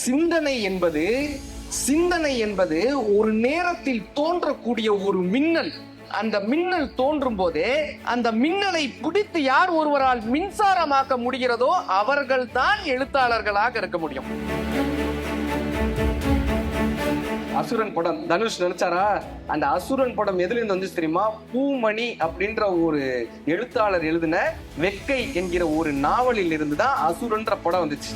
சிந்தனை என்பது சிந்தனை என்பது ஒரு நேரத்தில் தோன்றக்கூடிய ஒரு மின்னல். அந்த மின்னல் தோன்றும் போதே அந்த மின்னலை பிடித்து யார் ஒருவரால் மின்சாரமாக்க முடிகிறதோ அவர்கள் தான் எழுத்தாளர்களாக இருக்க முடியும். அசுரன் படம் தனுஷ் நினைச்சாரா அந்த அசுரன் படம் எதுல இருந்து வந்துச்சு தெரியுமா? பூமணி அப்படின்ற ஒரு எழுத்தாளர் எழுதின வெக்கை என்கிற ஒரு நாவலில் இருந்து தான் அசுரன்ற படம் வந்துச்சு.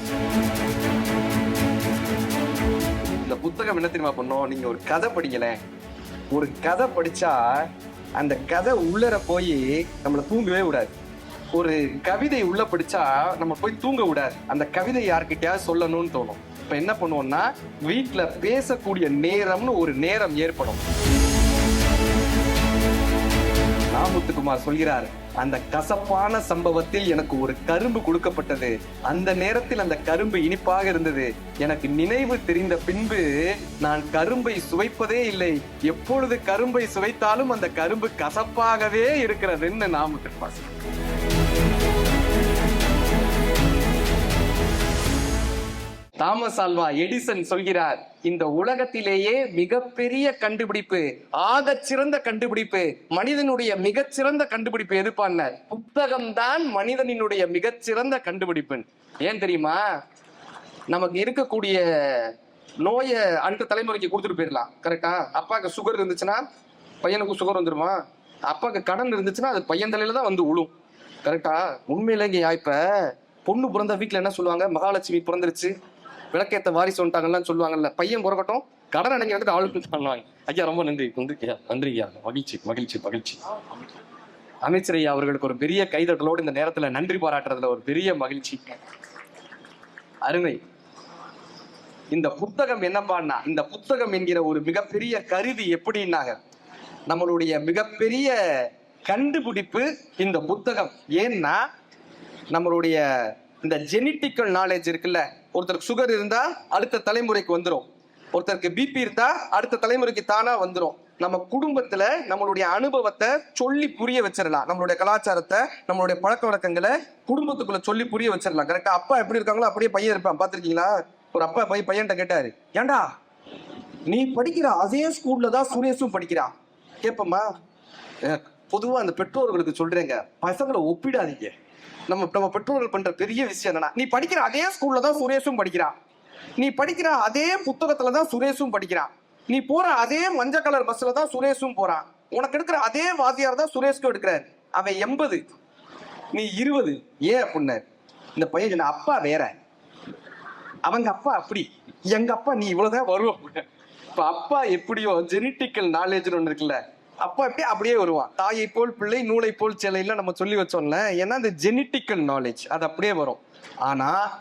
புத்தகம் என்ன தெரியுமா பண்ணோம்? நீங்க ஒரு கதை படிங்களேன். ஒரு கதை படிச்சா அந்த கதை உள்ளர போய் நம்மளை தூங்கவே விடாது. ஒரு கவிதை உள்ள படிச்சா நம்ம போய் தூங்க விடாது. அந்த கவிதை யார்கிட்டயாவது சொல்லணும்னு தோணும். இப்ப என்ன பண்ணுவோம்னா வீட்டுல பேசக்கூடிய நேரம்னு ஒரு நேரம் ஏற்படும். ராமுத்துக்குமார் சொல்கிறார் அந்த கசப்பான சம்பவத்தில் எனக்கு ஒரு கரும்பு கொடுக்கப்பட்டது. அந்த நேரத்தில் அந்த கரும்பு இனிப்பாக இருந்தது. எனக்கு நினைவு தெரிந்த பின்பு நான் கரும்பை சுவைப்பதே இல்லை. எப்பொழுது கரும்பை சுவைத்தாலும் அந்த கரும்பு கசப்பாகவே இருக்கிறதுன்னு நாமத்துக்குமார் சொல்றார். தாமஸ் ஆல்வா எடிசன் சொல்கிறார் இந்த உலகத்திலேயே மிகப்பெரிய கண்டுபிடிப்பு ஆக சிறந்த கண்டுபிடிப்பு மனிதனுடைய மிகச்சிறந்த கண்டுபிடிப்பு எதுப்பான புத்தகம் தான் மனிதனினுடைய மிகச்சிறந்த கண்டுபிடிப்பு ஏன் தெரியுமா? நமக்கு இருக்கக்கூடிய நோயை அடுத்த தலைமுறைக்கு கொடுத்துட்டு போயிடலாம் கரெக்டா அப்பாவுக்கு சுகர் இருந்துச்சுன்னா பையனுக்கு சுகர் வந்துருமா? அப்பாவுக்கு கடன் இருந்துச்சுன்னா அது பையன் தலையில தான் வந்து உழும் கரெக்டா உண்மையிலேங்க இப்ப பொண்ணு பிறந்த வீட்டுல என்ன சொல்லுவாங்க? மகாலட்சுமி பிறந்துருச்சு விளக்கேற்ற வாரிசு வந்துட்டாங்கன்னு சொல்லுவாங்கல்ல. பையன் பிறக்கட்டும் கடன் அடங்கி வந்துட்டு ஆளுக்கு பண்ணுவாங்க. ஐயா ரொம்ப நன்றி. நன்றி நன்றி ஐயா மகிழ்ச்சி மகிழ்ச்சி மகிழ்ச்சி. அமைச்சர் ஐயா அவர்களுக்கு ஒரு பெரிய கைதட்டலோடு இந்த நேரத்துல நன்றி பாராட்டுறதுல ஒரு பெரிய மகிழ்ச்சி. அருமை. இந்த புத்தகம் என்னப்பான்னா இந்த புத்தகம் என்கிற ஒரு மிகப்பெரிய கருவி எப்படின்னாங்க நம்மளுடைய மிகப்பெரிய கண்டுபிடிப்பு இந்த புத்தகம். ஏன்னா நம்மளுடைய இந்த ஜெனட்டிக்கல் நாலேஜ் இருக்குல்ல ஒருத்தருக்கு சுகர் இருந்தா அடுத்த தலைமுறைக்கு வந்துடும் ஒருத்தருக்கு பிபி இருந்தா அடுத்த தலைமுறைக்கு தானா வந்துடும் நம்ம குடும்பத்துல நம்மளுடைய அனுபவத்தை சொல்லி புரிய வச்சிடலாம் நம்மளுடைய கலாச்சாரத்தை நம்மளுடைய பழக்க வழக்கங்களை குடும்பத்துக்குள்ள சொல்லி புரிய வச்சிடலாம் கரெக்டா அப்பா எப்படி இருக்காங்களோ அப்படியே பையன் இருப்பான். பாத்திருக்கீங்களா ஒரு அப்பா பையன் பையன்கிட்ட கேட்டாரு ஏன்டா நீ படிக்கிற அதே ஸ்கூல்ல தான் சுரேஷும் படிக்கிறா? கேப்பம்மா பொதுவாக பொதுவா அந்த பெற்றோர்களுக்கு சொல்றேங்க பசங்களை ஒப்பிடாதீங்க. நம்ம நம்ம பெற்றோர்கள் பண்ற பெரிய விஷயம் என்னன்னா நீ படிக்கிற அதே ஸ்கூல்ல தான் சுரேஷும் படிக்கிறான். நீ படிக்கிற அதே புத்தகத்துல தான் சுரேஷும் படிக்கிறான். நீ போற அதே மஞ்சள் கலர் பஸ்ல தான் சுரேஷும் போறான். உனக்கு எடுக்கிற அதே வாத்தியார் தான் சுரேஷ்க்கு எடுக்கிறார். அவன் எண்பது நீ இருபது. ஏன் அப்படின்னாரு இந்த பையன் சொன்ன அப்பா வேற. அவங்க அப்பா அப்படி. எங்க அப்பா நீ இவ்வளவுதான் வருவோம் இப்ப அப்பா எப்படியோ ஜெனட்டிக்கல் நாலேஜ்னு ஒண்ணு இருக்குல்ல. அப்பா எப்படி அப்படியே வருவான்? தாயை போல் பிள்ளை நூலை போல் சிலையில நம்ம சொல்லி வச்சோம்ல ஏன்னா அந்த ஜெனட்டிக்கல் நாலேஜ் அது அப்படியே வரும். ஆனா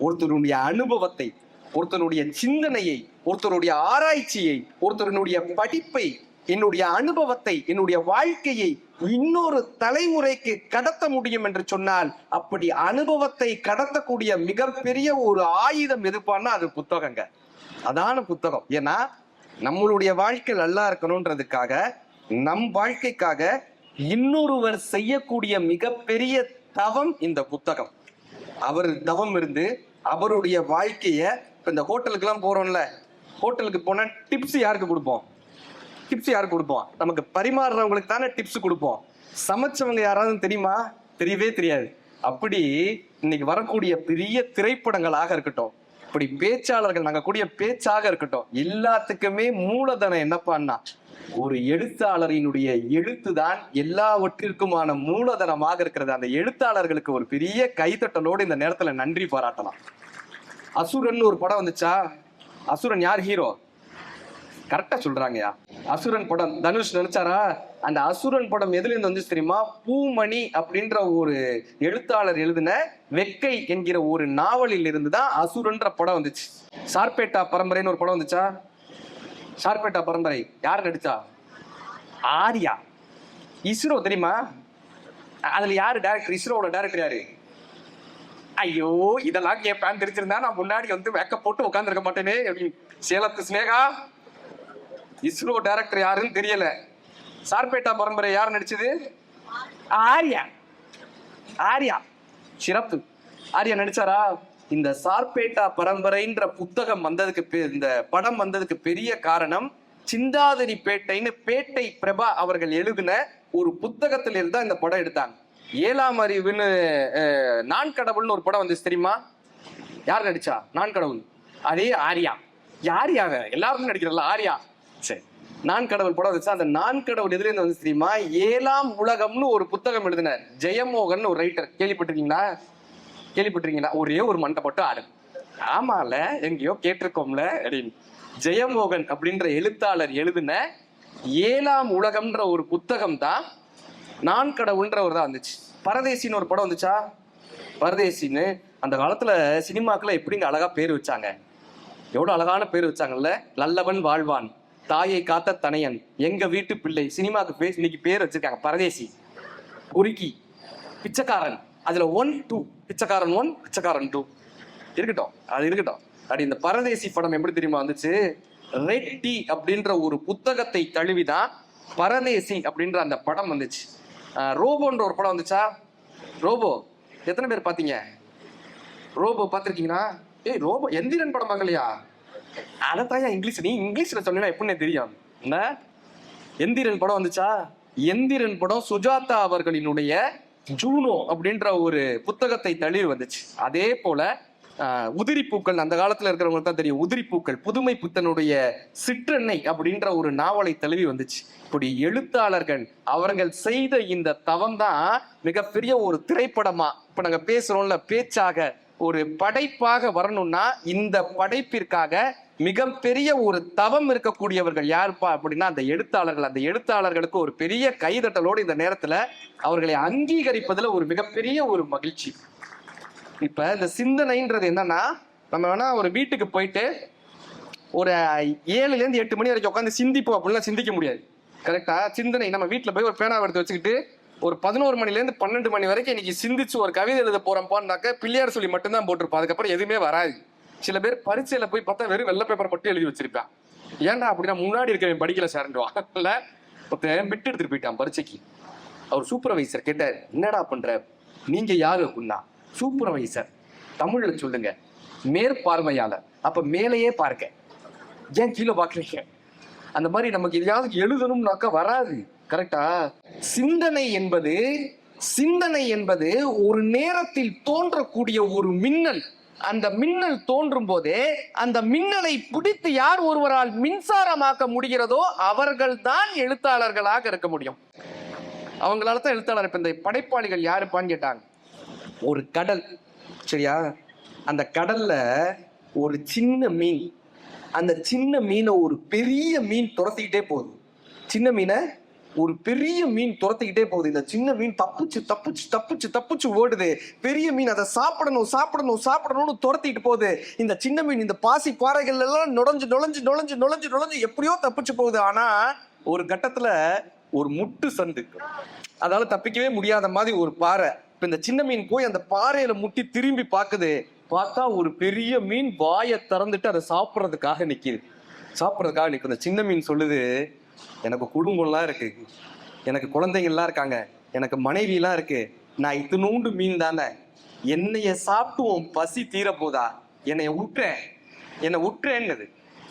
ஒருத்தருடைய அனுபவத்தை ஒருத்தருடைய சிந்தனையை ஒருத்தருடைய ஆராய்ச்சியை ஒருத்தருடைய படிப்பை என்னுடைய அனுபவத்தை என்னுடைய வாழ்க்கையை இன்னொரு தலைமுறைக்கு கடத்த முடியும் என்று சொன்னால் அப்படி அனுபவத்தை கடத்தக்கூடிய மிகப்பெரிய ஒரு ஆயுதம் எதுப்பான்னா அது புத்தகங்க. அதான புத்தகம். ஏன்னா நம்மளுடைய வாழ்க்கை நல்லா இருக்கணும்ன்றதுக்காக நம் வாழ்க்கைக்காக இன்னொருவர் செய்யக்கூடிய மிகப்பெரிய தவம் இந்த புத்தகம். அவர் தவம் இருந்து அவருடைய வாழ்க்கைய இந்த ஹோட்டலுக்கு போறோம்ல ஹோட்டலுக்கு போனா டிப்ஸ் யாருக்கு கொடுப்போம்? டிப்ஸ் யாருக்கு கொடுப்போம்? நமக்கு பரிமாறுறவங்களுக்கு தானே டிப்ஸ் கொடுப்போம். சமைச்சவங்க யாராவது தெரியுமா? தெரியவே தெரியாது. அப்படி இன்னைக்கு வரக்கூடிய பெரிய திரைப்படங்களாக இருக்கட்டும் இப்படி பேச்சாளர்கள் நாங்க கூடிய பேச்சாக இருக்கட்டும் எல்லாத்துக்குமே மூலதனம் என்னப்பான்னா ஒரு எழுத்தாளரினுடைய எழுத்து தான் எல்லாவற்றிற்குமான மூலதனமாக இருக்கிறது. அந்த எழுத்தாளர்களுக்கு ஒரு பெரிய கைத்தட்டலோடு இந்த நேரத்துல நன்றி பாராட்டலாம். அசுரன் ஒரு படம் வந்துச்சா? அசுரன் யார் ஹீரோ? கரெக்டா சொல்றாங்கயா அசுரன் படம். தனுஷ் நினைச்சாரா? அந்த அசுரன் படம் எதுல இருந்து வந்துச்சு தெரியுமா? பூமணி அப்படின்ற ஒரு எழுத்தாளர் எழுதின வெக்கை என்கிற ஒரு நாவலில் இருந்து தான் அசுரன்ற படம் வந்துச்சு. சார்பேட்டா பரம்பரைன்னு ஒரு படம் வந்துச்சா? சார்பேட்டா பரம்பரை. யார் நடிச்சா? ஆர்யா. இஸ்ரோ தெரியுமா? அதுல யாரு டேரக்டர் இஸ்ரோவோட டேரக்டர் யாரு? ஐயோ இதெல்லாம் கேட்பேன் தெரிஞ்சிருந்தா நான் முன்னாடி வந்து வெக்க போட்டு உட்காந்துருக்க மாட்டேனே. சேலத்து ஸ்னேகா இஸ்ரோ டைரக்டர் யாருன்னு தெரியல. சார்பேட்டா பரம்பரை யார் நடிச்சது? ஆர்யா. ஆர்யா. சிறப்பு. ஆர்யா நடிச்சாரா? இந்த சார்பேட்டா பரம்பரைன்ற புத்தகம் வந்ததுக்கு பெ- இந்த படம் வந்ததுக்கு பெரிய காரணம் சிந்தாதிரி பேட்டைன்னு பேட்டை பிரபா அவர்கள் எழுதின ஒரு புத்தகத்திலிருந்து தான் இந்த படம் எடுத்தாங்க. ஏழாம் அறிவுன்னு நான் கடவுள்னு ஒரு படம் வந்துச்சு தெரியுமா? யார் நடிச்சா? நான் கடவுள். அதே ஆர்யா. யார்யாவ எல்லாரும் நடிக்கிறல்ல ஆர்யா. சரி நான் கடவுள் படம் வந்துச்சு அந்த நான் கடவுள் எதுல இருந்து வந்து தெரியுமா? ஏழாம் உலகம்னு ஒரு புத்தகம் எழுதினார். ஜெயமோகன் ஒரு ரைட்டர் கேள்விப்பட்டிருக்கீங்களா? கேள்விப்பட்டிருக்கீங்களா? ஒரே ஒரு மண்டை மட்டும் ஆடு. ஆமால எங்கேயோ கேட்டிருக்கோம்ல அப்படின்னு. ஜெயமோகன் அப்படின்ற எழுத்தாளர் எழுதின ஏழாம் உலகம்ன்ற ஒரு புத்தகம் தான் நான் கடவுள்ன்ற ஒரு தான் வந்துச்சு. பரதேசின்னு ஒரு படம் வந்துச்சா? பரதேசின்னு. அந்த காலத்துல சினிமாக்குள்ள எப்படிங்க அழகா பேர் வச்சாங்க? எவ்வளவு அழகான பேர் வச்சாங்கல்ல? நல்லவன் வாழ்வான். தாயை காத்த தனையன் எங்க வீட்டு பிள்ளை சினிமாக்கு பேர் இன்னைக்கு பேர் வச்சிருக்காங்க பரதேசி. குறுக்கி பிச்சைக்காரன். அதுல ஒன் டூ பிச்சைக்காரன் ஒன் பிச்சைக்காரன் டூ இருக்கட்டும் அது இருக்கட்டும். அப்படி இந்த பரதேசி படம் எப்படி தெரியுமா வந்துச்சு? ரெட்டி அப்படின்ற ஒரு புத்தகத்தை தழுவிதான் பரதேசி அப்படின்ற அந்த படம் வந்துச்சு. ரோபோன்ற ஒரு படம் வந்துச்சா? ரோபோ எத்தனை பேர் பாத்தீங்க ரோபோ பார்த்திருக்கீங்களா? ஏய் ரோபோ எந்திரன் படம் பார்க்கலையா? அதைத்தான் இங்கிலீஷ்? நீ இங்கிலீஷ்ல சொன்னீங்கன்னா எப்படின்னு தெரியும்? என்ன? எந்திரன் படம் வந்துச்சா? எந்திரன் படம் சுஜாதா அவர்களினுடைய ஜூனோ அப்படின்ற ஒரு புத்தகத்தை தழுவி வந்துச்சு. அதே போல உதிரி பூக்கள் அந்த காலத்துல இருக்கிறவங்களுக்கு தான் தெரியும். உதிரி பூக்கள் புதுமை புத்தனுடைய சிற்றெண்ணை அப்படின்ற ஒரு நாவலை தழுவி வந்துச்சு. இப்படி எழுத்தாளர்கள் அவர்கள் செய்த இந்த தவம் தான் மிகப்பெரிய ஒரு திரைப்படமா. இப்ப நாங்க பேசுறோம்ல பேச்சாக ஒரு படைப்பாக வரணும்னா இந்த படைப்பிற்காக மிகப்பெரிய ஒரு தவம் இருக்கக்கூடியவர்கள் யாருப்பா அப்படின்னா அந்த எழுத்தாளர்கள். அந்த எழுத்தாளர்களுக்கு ஒரு பெரிய கைதட்டலோடு இந்த நேரத்துல அவர்களை அங்கீகரிப்பதுல ஒரு மிகப்பெரிய ஒரு மகிழ்ச்சி. இப்ப இந்த சிந்தனைன்றது என்னன்னா நம்ம வேணா ஒரு வீட்டுக்கு போயிட்டு ஒரு ஏழுல இருந்து எட்டு மணி வரைக்கும் உட்காந்து சிந்திப்போம் அப்படிலாம் சிந்திக்க முடியாது. கரெக்டா சிந்தனை. நம்ம வீட்டுல போய் ஒரு பேனாவை எடுத்து வச்சுக்கிட்டு ஒரு பதினோரு மணில இருந்து பன்னெண்டு மணி வரைக்கும் இன்னைக்கு சிந்திச்சு ஒரு கவிதை எழுத போறோம்ப்பான்னாக்க பிள்ளையார் சொல்லி மட்டும்தான் போட்டிருப்போம். அதுக்கப்புறம் எதுவுமே வராது. சில பேர் பரீட்சையில போய் பார்த்தா வெறும் வெள்ள பேப்பர் மட்டும் எழுதி வச்சிருப்பேன் ஏன்டா அப்படின்னா முன்னாடி இருக்கவன் படிக்கல சேரண்டுவான் இல்ல ஒருத்தன் விட்டு எடுத்துட்டு போயிட்டான் பரீட்சைக்கு. அவர் சூப்பர்வைசர் கேட்டார் என்னடா பண்ற? நீங்க யாரு? அப்படின்னா சூப்பர்வைசர் தமிழ்ல சொல்லுங்க. மேற்பார்வையாளர். அப்ப மேலேயே பார்க்க. ஏன் கீழே பாக்குறீங்க அந்த மாதிரி நமக்கு எதையாவது எழுதணும்னாக்கா வராது. கரெக்டா சிந்தனை என்பது சிந்தனை என்பது ஒரு நேரத்தில் தோன்றக்கூடிய ஒரு மின்னல். அந்த மின்னல் தோன்றும் போதே அந்த மின்னலை பிடித்து யார் ஒருவரால் மின்சாரமாக்க முடிகிறதோ அவர்கள் தான் எழுத்தாளர்களாக இருக்க முடியும். அவங்களால தான் எழுத்தாளர். இப்போ இந்த படைப்பாளிகள் யாருப்பான்னு கேட்டாங்க. ஒரு கடல் சரியா? அந்த கடல்ல ஒரு சின்ன மீன். அந்த சின்ன மீனை ஒரு பெரிய மீன் துரத்திக்கிட்டே போகுது. சின்ன மீனை ஒரு பெரிய மீன் துரத்திக்கிட்டே போகுது. இந்த சின்ன மீன் தப்புச்சு தப்புச்சு தப்புச்சு தப்புச்சு ஓடுது. பெரிய மீன் அதை சாப்பிடணும் சாப்பிடணும் சாப்பிடணும்னு துரத்திட்டு போகுது. இந்த சின்ன மீன் இந்த பாசி பாறைகள் எல்லாம் நுழைஞ்சு நுழைஞ்சு நுழைஞ்சு நுழைஞ்சு நுழைஞ்சு எப்படியோ தப்பிச்சு போகுது. ஆனா ஒரு கட்டத்துல ஒரு முட்டு சந்து. அதால தப்பிக்கவே முடியாத மாதிரி ஒரு பாறை. இப்ப இந்த சின்ன மீன் போய் அந்த பாறையில முட்டி திரும்பி பாக்குது. பார்த்தா ஒரு பெரிய மீன் வாயை திறந்துட்டு அதை சாப்பிட்றதுக்காக நிக்குது. சாப்பிட்றதுக்காக நிற்கும் இந்த சின்ன மீன் சொல்லுது எனக்கு குடும்பம்லாம் இருக்கு. எனக்கு குழந்தைங்கள்லாம் இருக்காங்க. எனக்கு மனைவிலாம் இருக்கு. நான் இத்தினூண்டு மீன் தானே. என்னைய சாப்பிட்டு உன் பசி தீர போதா என்னைய விட்டுறேன் என்னை விட்டுறேன்னுது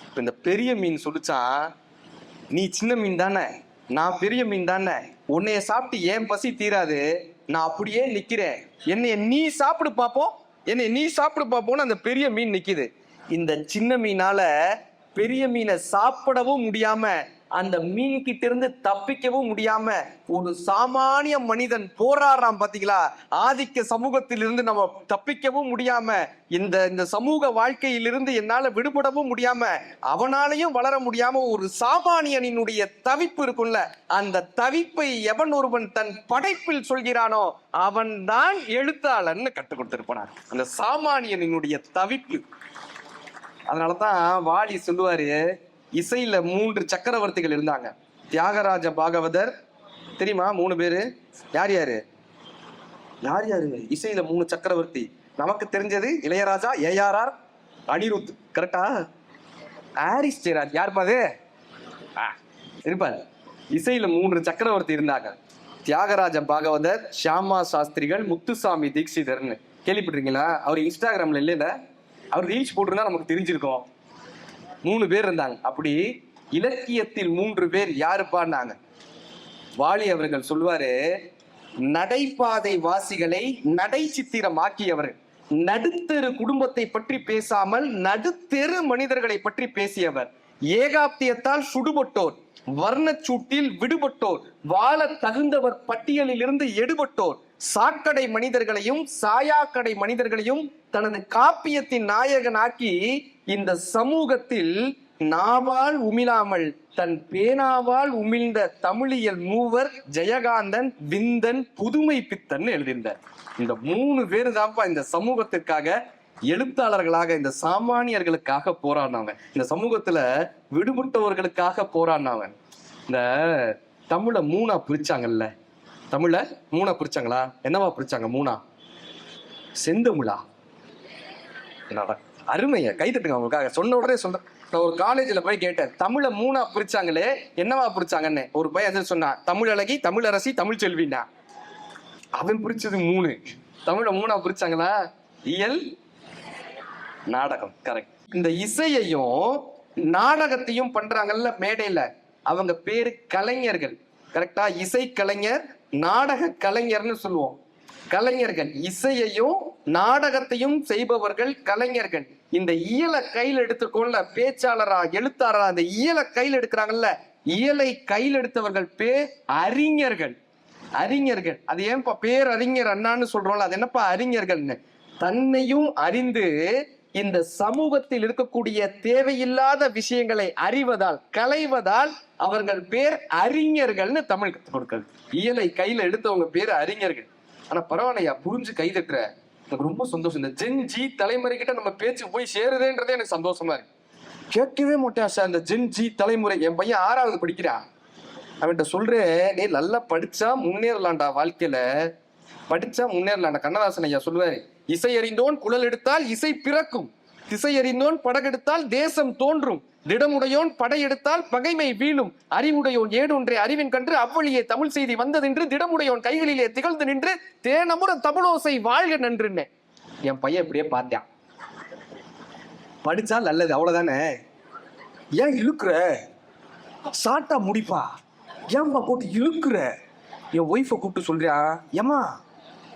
இப்போ இந்த பெரிய மீன் சொல்லிச்சான் நீ சின்ன மீன் தானே. நான் பெரிய மீன் தானே. உன்னைய சாப்பிட்டு ஏன் பசி தீராது? நான் அப்படியே நிற்கிறேன் என்னைய நீ சாப்பிடு பார்ப்போம் என்னைய நீ சாப்பிடு பார்ப்போம்னு அந்த பெரிய மீன் நிற்கிது இந்த சின்ன மீனால பெரிய மீனை சாப்பிடவும் முடியாம அந்த மீன் கிட்ட இருந்து தப்பிக்கவும் முடியாம ஒரு சாமானிய மனிதன் போராடுறான் பாத்தீங்களா? ஆதிக்க சமூகத்திலிருந்து நம்ம தப்பிக்கவும் முடியாம இந்த இந்த சமூக வாழ்க்கையிலிருந்து என்னால விடுபடவும் முடியாம அவனாலையும் வளர முடியாம ஒரு சாமானியனினுடைய தவிப்பு இருக்கும்ல அந்த தவிப்பை எவன் ஒருவன் தன் படைப்பில் சொல்கிறானோ அவன் தான் எழுத்தாளன்னு கற்றுக் கொடுத்திருப்பான் அந்த சாமானியனினுடைய தவிப்பு. அதனாலதான் வாலி சொல்லுவாரு இசையில மூன்று சக்கரவர்த்திகள் இருந்தாங்க. தியாகராஜ பாகவதர் தெரியுமா? மூணு பேரு. யார் யாரு? யார் யாரு இசையில மூணு சக்கரவர்த்தி. நமக்கு தெரிஞ்சது இளையராஜா ஏஆர்ஆர் அனிருத். கரெக்டா ஹாரிஸ் ஜெயராஜ். யார் பாது இருப்பார் இசையில மூன்று சக்கரவர்த்தி இருந்தாங்க. தியாகராஜ பாகவதர் ஷியாமா சாஸ்திரிகள் முத்துசாமி தீக்ஷிதர்னு கேள்விப்பட்டிருக்கீங்களா? அவர் இன்ஸ்டாகிராம்ல இல்லைல்ல? அவர் ரீல்ஸ் போட்டிருந்தா நமக்கு தெரிஞ்சிருக்கோம். மூணு பேர் இருந்தாங்க. அப்படி இலக்கியத்தில் மூன்று பேர் யாருப்பான்னாங்க? வாலி அவர்கள் சொல்வாரு நடைபாதை வாசிகளை நடை சித்திரமாக்கியவர் நடுத்தெரு குடும்பத்தை பற்றி பேசாமல் நடுத்தெரு மனிதர்களை பற்றி பேசியவர். ஏகாப்தியத்தால் சுடுபட்டோர் வர்ணச்சூட்டில் விடுபட்டோர் வாழ தகுந்தவர் பட்டியலில் இருந்து எடுபட்டோர். சாக்கடை மனிதர்களையும் சாயாக்கடை மனிதர்களையும் தனது காப்பியத்தின் நாயகனாக்கி இந்த சமூகத்தில் நாவால் உமிழாமல் தன் பேனாவால் உமிழ்ந்த தமிழியல் மூவர் ஜெயகாந்தன் விந்தன் புதுமை பித்தன் எழுதியிருந்தார். இந்த மூணு பேரு தான்ப்பா இந்த சமூகத்திற்காக எழுத்தாளர்களாக இந்த சாமானியர்களுக்காக போராடினாங்க இந்த சமூகத்துல விடுபட்டவர்களுக்காக போராடினாங்க இந்த தமிழை மூணா பிரிச்சாங்கல்ல. தமிழை மூணா பிரிச்சாங்களா? என்னவா பிரிச்சாங்க மூணா? செந்தமிழா. என்னடா அருமையை கை தட்டுங்க அவங்களுக்காக சொன்ன உடனே சொல்றேன் நான் ஒரு காலேஜில் போய் கேட்டேன். தமிழை மூணா பிரிச்சாங்களே என்னவா பிரிச்சாங்கன்னு. ஒரு பையன் சொன்னான் தமிழ் அழகி தமிழ் அரசி தமிழ் செல்வினா அவன் பிரிச்சது மூணு. தமிழை மூணா பிரிச்சாங்களா? இயல் நாடகம். கரெக்ட் இந்த இசையையும் நாடகத்தையும் பண்றாங்கல்ல மேடையில. அவங்க பேரு கலைஞர்கள். கரெக்டா இசை கலைஞர் நாடக கலைஞர்னு சொல்லுவோம். கலைஞர்கள். இசையையும் நாடகத்தையும் செய்பவர்கள் கலைஞர்கள். இந்த இயலை கையில் எடுத்துக்கொள்ள பேச்சாளரா எழுத்தாளரா அந்த இயலை கையில் எடுக்கிறாங்கல்ல? இயலை கையில் எடுத்தவர்கள் பேர் அறிஞர்கள். அறிஞர்கள். அது ஏன்பா பேர் அறிஞர் அண்ணான்னு சொல்றோம்ல அது என்னப்பா அறிஞர்கள்னு? தன்னையும் அறிந்து இந்த சமூகத்தில் இருக்கக்கூடிய தேவையில்லாத விஷயங்களை அறிவதால் களைவதால் அவர்கள் பேர் அறிஞர்கள்னு தமிழ் கற்றுக் கொடுக்கிறது. இயலை கையில எடுத்தவங்க பேர் அறிஞர்கள். ஆனா பரவாயில்லையா புரிஞ்சு கை தட்டுற. எனக்கு ரொம்ப சந்தோஷம். இந்த ஜென் ஜி தலைமுறை கிட்ட நம்ம பேச்சு போய் சேருதேன்றதே எனக்கு சந்தோஷமா இருக்கு. கேட்கவே மாட்டேன் சார் இந்த ஜென் ஜி தலைமுறை. என் பையன் ஆறாவது படிக்கிறான் அவன்கிட்ட சொல்றேன் நீ நல்லா படிச்சா முன்னேறலாம்டா வாழ்க்கையில. படிச்சா முன்னேறலாம்டா கண்ணதாசன் ஐயா சொல்லுவாரு இசை அறிந்தோன் குழல் எடுத்தால் இசை பிறக்கும். திசை அறிந்தோன் படகெடுத்தால் தேசம் தோன்றும். திடமுடையோன் படையெடுத்தால் பகைமை வீழும். அறிவுடையோன் ஏடொன்றே அறிவின் கன்று அவ்வழியே தமிழ் செய்தி வந்ததென்று திடமுடையோன் கைகளிலே திகழ்ந்து நின்று தேனமுற தமிழோசை வாழ்க நன்றுன்னு. என் பையன் இப்படியே பார்த்தான். படிச்சா நல்லது அவ்வளவுதானே? ஏன் இழுக்குற? சாட்டா முடிப்பா. ஏன்பா போட்டு இழுக்குற? என் ஒய்ஃபை கூப்பிட்டு சொல்றியா? ஏமா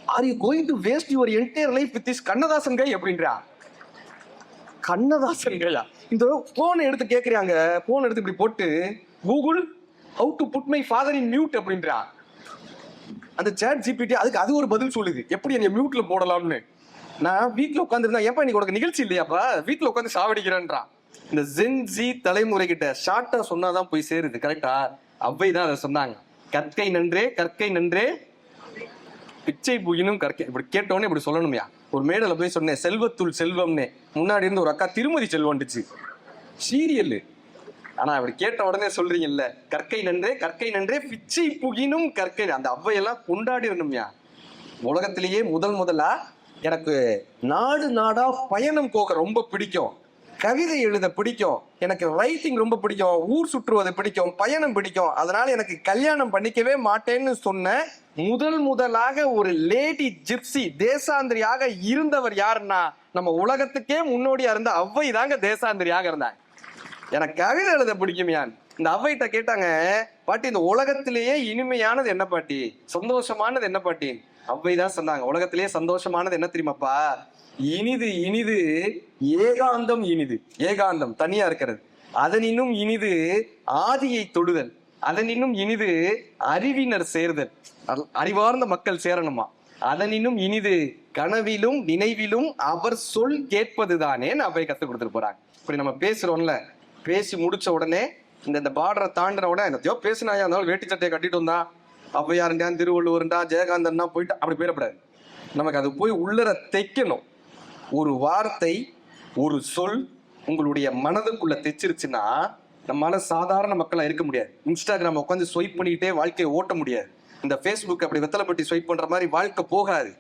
are you going to waste your entire life with this Kannadasan guy அப்படின்றா. கண்ணதாசன் கையா இந்த போன் எடுத்து கேட்குறாங்க போன் எடுத்து இப்படி போட்டு Google how to put my father in mute அப்படின்றா. அந்த சேட் ஜிபிடி அதுக்கு அது ஒரு பதில் சொல்லுது. எப்படி என்னை மியூட்ல போடலாம்னு? நான் வீட்ல உட்காந்துருந்தா ஏப்பா நீ உனக்கு நிகழ்ச்சி இல்லையாப்பா? வீட்ல உட்காந்து சாவடிக்கிறேன்றா. இந்த ஜென் ஜி தலைமுறை கிட்ட ஷார்ட்டா சொன்னாதான் போய் சேருது கரெக்டா அவ்வை தான் அதை சொன்னாங்க. கற்கை நன்றே கற்கை நன்றே. பிச்சை புயினும் கற்கை இப்படி கேட்டோன்னே இப்படி சொல்லணுமையா. ஒரு மேடல போய் சொன்னேன் செல்வத்துள் செல்வம்னே. முன்னாடி இருந்து ஒரு அக்கா திருமதி செல்வம்ட்டுச்சு சீரியல் ஆனா அப்படி கேட்ட உடனே சொல்றீங்கல்ல கற்கை நன்றே கற்கை நன்றே பிச்சை புகினும் கற்கை அந்த அவ்வையெல்லாம் கொண்டாடிடணும்யா உலகத்திலேயே முதல் முதலா எனக்கு நாடு நாடா பயணம் போக ரொம்ப பிடிக்கும். கவிதை எழுத பிடிக்கும். எனக்கு ரைட்டிங் ரொம்ப பிடிக்கும். ஊர் சுற்றுவது பிடிக்கும். பயணம் பிடிக்கும். அதனால எனக்கு கல்யாணம் பண்ணிக்கவே மாட்டேன்னு சொன்ன முதல் முதலாக ஒரு லேடி ஜிப்சி தேசாந்திரியாக இருந்தவர் யாருன்னா நம்ம உலகத்துக்கே முன்னோடியா இருந்த அவ்வை தாங்க தேசாந்திரியாக இருந்தாங்க எனக்கு கவிதை எழுத பிடிக்கும் யான். இந்த அவ்வைகிட்ட கேட்டாங்க பாட்டி இந்த உலகத்திலேயே இனிமையானது என்ன பாட்டி? சந்தோஷமானது என்ன பாட்டி? அவ்வை தான் சொன்னாங்க உலகத்திலேயே சந்தோஷமானது என்ன தெரியுமாப்பா? இனிது இனிது ஏகாந்தம் இனிது. ஏகாந்தம் தனியா இருக்கிறது. அதனினும் இனிது ஆதியை தொடுதல். அதனினும் இனிது அறிவினர் சேர்தல். அல்- அறிவார்ந்த மக்கள் சேரணுமா? அதனினும் இனிது கனவிலும் நினைவிலும் அவர் சொல் கேட்பதுதானே அவை கற்றுக் கொடுத்துட்டு போறாங்க. இப்படி நம்ம பேசுறோம்ல பேசி முடிச்ச உடனே இந்த இந்த பார்டரை தாண்டின உடனே என்னத்தையோ பேசினாயா இருந்தாலும் வேட்டி சட்டையை கட்டிட்டு வந்தா அவ்வையாருண்டா திருவள்ளுவர்ண்டா ஜெயகாந்தன்னா போயிட்டு அப்படி போயிடக்கூடாது நமக்கு அது போய் உள்ளர தைக்கணும். ஒரு வார்த்தை ஒரு சொல் உங்களுடைய மனதுக்குள்ள தைச்சிருச்சுன்னா நம்மளால சாதாரண மக்களா இருக்க முடியாது. இன்ஸ்டாகிராம் உட்காந்து ஸ்வைப் பண்ணிக்கிட்டே வாழ்க்கையை ஓட்ட முடியாது. இந்த ஃபேஸ்புக் அப்படி வெத்தலை பட்டி ஸ்வைப் பண்ற மாதிரி வாழ்க்கை போகாது.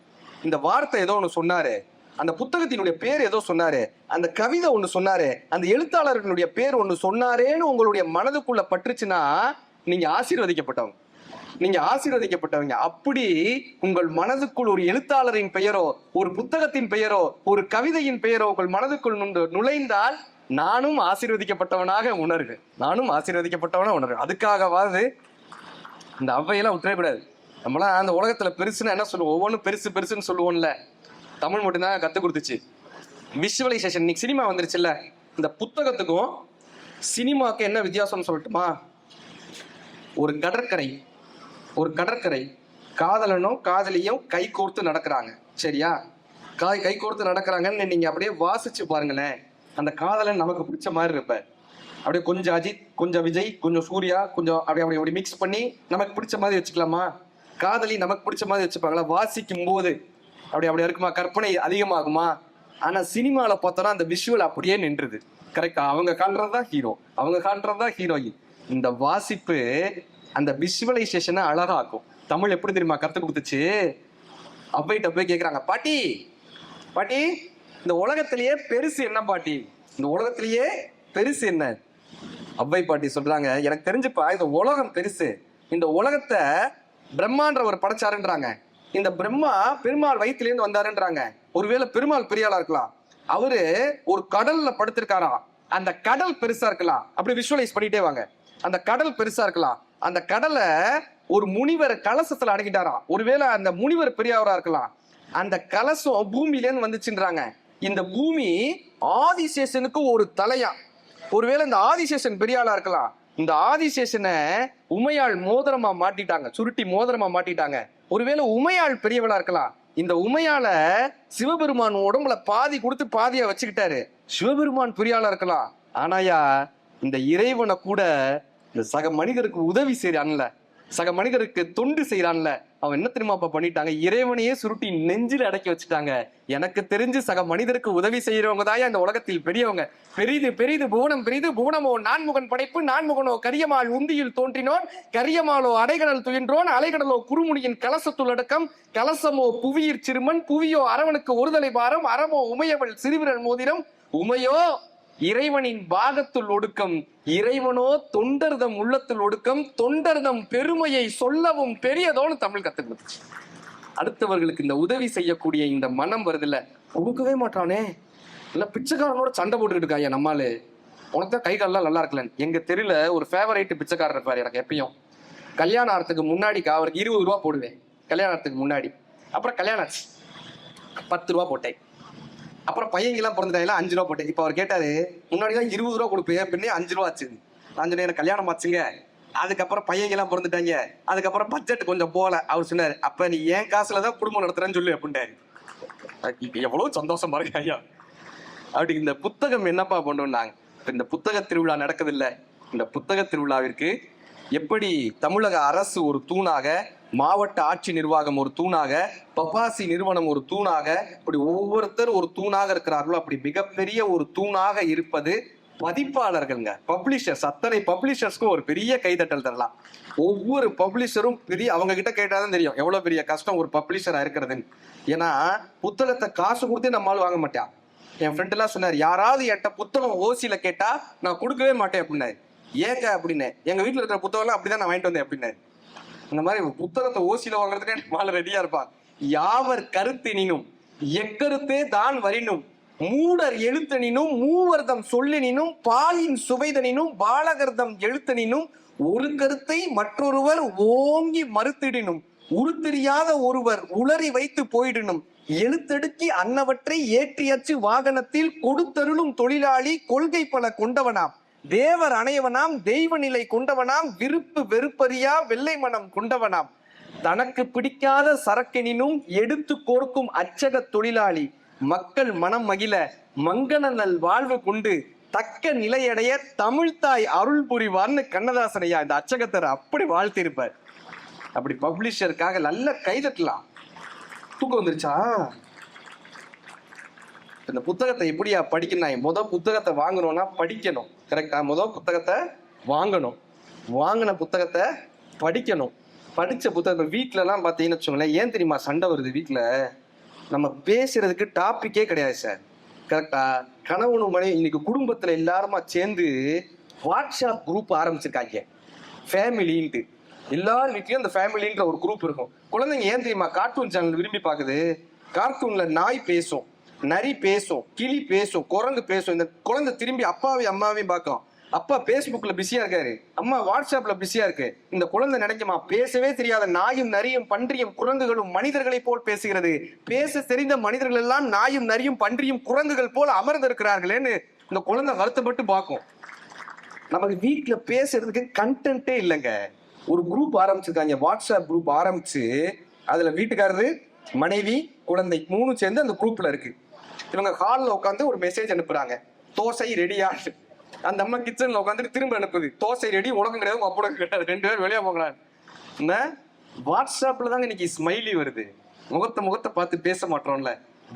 இந்த வார்த்தை ஏதோ ஒன்று சொன்னாரு அந்த புத்தகத்தினுடைய பேர் ஏதோ சொன்னாரு அந்த கவிதை ஒன்று சொன்னாரு அந்த எழுத்தாளர்களுடைய பேர் ஒன்று சொன்னாரேன்னு உங்களுடைய மனதுக்குள்ள பட்டுச்சுன்னா நீங்க ஆசீர்வதிக்கப்பட்டவங்க. நீங்க ஆசீர்வதிக்கப்பட்டவங்க. அப்படி உங்கள் மனதுக்குள் ஒரு எழுத்தாளரின் பெயரோ ஒரு புத்தகத்தின் பெயரோ ஒரு கவிதையின் பெயரோ உங்கள் மனதுக்குள் நுண்டு- நுழைந்தால் நானும் ஆசீர்வதிக்கப்பட்டவனாக உணர்வு நானும் ஆசீர்வதிக்கப்பட்டவனாக உணர்வு அதுக்காகவாது இந்த அவையெல்லாம் விட்டுறக்கூடாது நம்மளாம் அந்த உலகத்தில் பெருசுன்னு என்ன சொல்லுவோம்? ஒவ்வொன்றும் பெருசு பெருசுன்னு சொல்லுவோம்ல. தமிழ் மட்டும்தான் கற்றுக் கொடுத்துச்சு. விஷுவலைசேஷன் இன்னைக்கு சினிமா வந்துருச்சுல்ல. இந்த புத்தகத்துக்கும் சினிமாவுக்கு என்ன வித்தியாசம்னு சொல்லட்டுமா? ஒரு கடற்கரை. ஒரு கடற்கரை. காதலனும் காதலியும் கை கோர்த்து நடக்கிறாங்க. சரியா? காய் கை கோர்த்து நடக்கிறாங்கன்னு நீங்கள் அப்படியே வாசிச்சு பாருங்களேன். அந்த காதலன் நமக்கு பிடிச்ச மாதிரி இருப்ப. அப்படியே கொஞ்சம் அஜித் கொஞ்சம் விஜய் கொஞ்சம் சூர்யா கொஞ்சம் அப்படி அப்படி அப்படி மிக்ஸ் பண்ணி நமக்கு பிடிச்ச மாதிரி வச்சுக்கலாமா? காதலி நமக்கு பிடிச்ச மாதிரி வச்சுப்பாங்களா? வாசிக்கும் போது அப்படி அப்படி இருக்குமா? கற்பனை அதிகமாகுமா? ஆனா சினிமாவில் பார்த்தோன்னா அந்த விஷுவல் அப்படியே நின்றுது. கரெக்டா அவங்க காண்றது தான் ஹீரோ அவங்க காண்றது தான் ஹீரோயின் இந்த வாசிப்பு அந்த விஷுவலைசேஷனை அழகாக்கும். தமிழ் எப்படி தெரியுமா? கற்றுக் கொடுத்துச்சு. அவ்வைட்ட போய் கேட்குறாங்க பாட்டி பாட்டி இந்த உலகத்திலேயே பெருசு என்ன பாட்டி? இந்த உலகத்திலேயே பெருசு என்ன? அவ்வை பாட்டி சொல்றாங்க எனக்கு தெரிஞ்சுப்பா இந்த உலகம் பெருசு. இந்த உலகத்தை பிரம்மான்றவர் படைச்சாருன்றாங்க. இந்த பிரம்மா பெருமாள் வயிற்றுலேருந்து வந்தாருன்றாங்க. ஒருவேளை பெருமாள் பெரியாளா இருக்கலாம். அவரு ஒரு கடல்ல படுத்திருக்காராம் அந்த கடல் பெருசா இருக்கலாம். அப்படி விஷுவலைஸ் பண்ணிட்டே வாங்க. அந்த கடல் பெருசா இருக்கலாம். அந்த கடலை ஒரு முனிவர் கலசத்துல அடங்கிட்டாராம் ஒருவேளை அந்த முனிவர் பெரியவரா இருக்கலாம். அந்த கலசம் பூமியிலேருந்து வந்துச்சுன்றாங்க. இந்த பூமி ஆதிசேஷனுக்கு ஒரு தலையா. ஒருவேளை இந்த ஆதிசேஷன் பெரிய ஆளா இருக்கலாம். இந்த ஆதிசேஷனை உமையாள் மோதிரமா மாட்டிட்டாங்க. சுருட்டி மோதிரமா மாட்டிட்டாங்க. ஒருவேளை உமையாள் பெரியவளா இருக்கலாம். இந்த உமையால சிவபெருமான் உடம்புல பாதி கொடுத்து பாதியா வச்சுக்கிட்டாரு. சிவபெருமான் பெரியாளா இருக்கலாம். ஆனாயா இந்த இறைவனை கூட இந்த சக மனிதருக்கு உதவி செய்யறான்ல சக மனிதருக்கு தொண்டு செய்யறான்ல அவன் என்ன தெரியுமா அப்ப பண்ணிட்டாங்க? இறைவனையே சுருட்டி நெஞ்சில் அடக்கி வச்சுட்டாங்க. எனக்கு தெரிஞ்சு சக மனிதருக்கு உதவி செய்யறவங்க தான் இந்த உலகத்தில் பெரியவங்க. பெரிது பெரிது புவனம் பெரிது புவனமோ நான்முகன் படைப்பு நான்முகனோ கரியமால் உந்தியில் தோன்றினோன். கரியமாலோ அடைகடல் துயின்றோன். அலைகடலோ குறுமுனியின் கலசத்துள் அடக்கம். கலசமோ புவியிற் சிறுமன். புவியோ அரவனுக்கு ஒருதலை பாரம். அறமோ உமையவள் சிறுவிரல் மோதிரம். உமையோ இறைவனின் பாகத்துள் ஒடுக்கம் இறைவனோ தொண்டர்தம் உள்ளத்தில் ஒடுக்கம் தொண்டர்தம் பெருமையை சொல்லவும் பெரியதோன்னு தமிழ் கத்து அடுத்தவர்களுக்கு இந்த உதவி செய்யக்கூடிய இந்த மனம் வருதுல்ல கொடுக்கவே மாட்டானே. இல்ல பிச்சைக்காரனோட சண்டை போட்டுக்கிட்டு இருக்காங்க நம்மாலு. உனக்கு தான் கை கால்லாம் நல்லா இருக்கலன்னு எங்க தெருல ஒரு ஃபேவரைட் பிச்சைக்காரர் இருப்பார் எனக்கு எப்பயும். கல்யாணத்துக்கு முன்னாடிக்கா அவருக்கு இருபது ரூபா போடுவேன். கல்யாணத்துக்கு முன்னாடி. அப்புறம் கல்யாணம் ஆச்சு. பத்து ரூபா போட்டேன். அப்புறம் பையங்கெல்லாம் பிறந்துட்டாங்க அஞ்சு ரூபா போட்டேன் இப்போ அவர் கேட்டாரு முன்னாடி தான் இருபது ரூபா கொடுப்பேன் பின்னே அஞ்சு ரூபா ஆச்சு. நான் எனக்கு கல்யாணம் ஆச்சுங்க. அதுக்கப்புறம் பையங்கெல்லாம் பிறந்துட்டாங்க. அதுக்கப்புறம் பட்ஜெட் கொஞ்சம் போகல. அவர் சொன்னார் அப்ப நீ ஏன் காசுல தான் குடும்பம் நடத்துறேன்னு சொல்லி அப்படின்ட்டாரு. இப்போ எவ்வளவு சந்தோஷமா இருக்கு ஐயா. அப்படி இந்த புத்தகம் என்னப்பா பண்ணுனாங்க இப்போ இந்த புத்தக திருவிழா நடக்குதில்ல இந்த புத்தக திருவிழாவிற்கு எப்படி தமிழக அரசு ஒரு தூணாக மாவட்ட ஆட்சி நிர்வாகம் ஒரு தூணாக பப்பாசி நிறுவனம் ஒரு தூணாக இப்படி ஒவ்வொருத்தர் ஒரு தூணாக இருக்கிறார்களோ அப்படி மிகப்பெரிய ஒரு தூணாக இருப்பது பதிப்பாளர்கள்ங்க. பப்ளிஷர்ஸ் அத்தனை பப்ளிஷர்ஸ்க்கும் ஒரு பெரிய கைதட்டல் தரலாம். ஒவ்வொரு பப்ளிஷரும் பெரிய அவங்க கிட்ட கேட்டாதான் தெரியும் எவ்வளவு பெரிய கஷ்டம் ஒரு பப்ளிஷரா இருக்கிறதுன்னு. ஏன்னா புத்தகத்தை காசு கொடுத்தே நம்மளால வாங்க மாட்டான் என் ஃப்ரெண்ட் எல்லாம் சொன்னார் யாராவது என்கிட்ட புத்தகம் ஓசியில கேட்டா நான் கொடுக்கவே மாட்டேன் அப்படின்னாரு. ஏங்க அப்படின்னு எங்க வீட்டுல இருக்கிற புத்தகம் அப்படிதான் நான் வாங்கிட்டு வந்தேன் அப்படின்னாரு. இந்த மாதிரி புத்தகத்தை ஓசியில வாங்குறதுக்கே மாலை ரெடியா இருப்பான் யாவர் கருத்தெனினும் எக்கருத்தே தான் வரினும் மூடர் எழுத்தனினும் மூவர்தம் சொல்லினினும் பாலின் சுவைதனினும் பாலகர்தம் எழுத்தனினும் ஒரு கருத்தை மற்றொருவர் ஓங்கி மறுத்திடினும் உருத்தெரியாத ஒருவர் உளறி வைத்து போயிடணும் எழுத்தடுக்கி அன்னவற்றை ஏற்றியச்சு வாகனத்தில் கொடுத்தருளும் தொழிலாளி கொள்கை பல கொண்டவனாம். தேவர் அணையவனாம் தெய்வ நிலை கொண்டவனாம் விருப்பு வெறுப்பறியா வெள்ளை மனம் கொண்டவனாம். தனக்கு பிடிக்காத சரக்கெனினும் எடுத்து கோர்க்கும் அச்சக தொழிலாளி மக்கள் மனம் மகிழ மங்கன நல் வாழ்வு கொண்டு தக்க நிலையடைய தமிழ்தாய் அருள் புரிவார்னு கண்ணதாசனையா இந்த அச்சகத்தர் அப்படி வாழ்த்திருப்பார். அப்படி பப்ளிஷருக்காக நல்ல கைதட்டலாம் தூக்கம் வந்துருச்சா? இந்த புத்தகத்தை எப்படியா படிக்கணும்? முத புத்தகத்தை வாங்கணும்னா படிக்கணும். கரெக்டாக முதல் புத்தகத்தை வாங்கணும். வாங்கின புத்தகத்தை படிக்கணும். படித்த புத்தகம் வீட்டிலலாம் பார்த்தீங்கன்னு வச்சுக்கோங்களேன் ஏன் தெரியுமா சண்டை வருது வீட்டில் நம்ம பேசுறதுக்கு டாப்பிக்கே கிடையாது சார் கரெக்டா கணவனு மனைவி இன்னைக்கு குடும்பத்தில் எல்லாருமா சேர்ந்து வாட்ஸ்அப் குரூப் ஆரம்பிச்சிருக்காங்க. ஃபேமிலின்ட்டு எல்லார் வீட்லேயும் அந்த ஃபேமிலின்ற ஒரு குரூப் இருக்கும். குழந்தைங்க ஏன் தெரியுமா கார்ட்டூன் சேனல் விரும்பி பார்க்குது? கார்ட்டூனில் நாய் பேசும். நரி பேசும் கிளி பேசும் குரங்கு பேசும். இந்த குழந்தை திரும்பி அப்பாவையும் அம்மாவையும் பார்க்கும். அப்பா பேஸ்புக்ல பிஸியா இருக்காரு. அம்மா வாட்ஸ்அப்ல பிஸியா இருக்கு. இந்த குழந்தை நினைக்குமா? பேசவே தெரியாத நாயும் நரியும் பன்றியும் குரங்குகளும் மனிதர்களை போல் பேசுகிறது. பேச தெரிந்த மனிதர்கள் எல்லாம் நாயும் நரியும் பன்றியும் குரங்குகள் போல் அமர்ந்திருக்கிறார்களேன்னு இந்த குழந்தை வருத்தப்பட்டு பார்க்கும். நமக்கு வீட்டுல பேசுறதுக்கு கண்டென்ட்டே இல்லைங்க. ஒரு குரூப் ஆரம்பிச்சிருக்காங்க. வாட்ஸ்அப் குரூப் ஆரம்பிச்சு அதுல வீட்டுக்காரரு மனைவி குழந்தை மூணு சேர்ந்து அந்த குரூப்ல இருக்கு. இவங்க ஹாலில் உட்காந்து ஒரு மெசேஜ் அனுப்புறாங்க. தோசை ரெடியா அந்த அம்மா கிச்சன்ல உட்காந்துட்டு திரும்ப அனுப்புது. தோசை ரெடி உனக்கும் கிடையாது உங்க அப்பனுக்கும் கிடையாது. ரெண்டு பேரும் வெளியே போகிறாங்க என்ன? வாட்ஸ்அப்ல தாங்க இன்னைக்கு ஸ்மைலி வருது. முகத்தை முகத்தை பார்த்து பேச மாட்டோம்ல.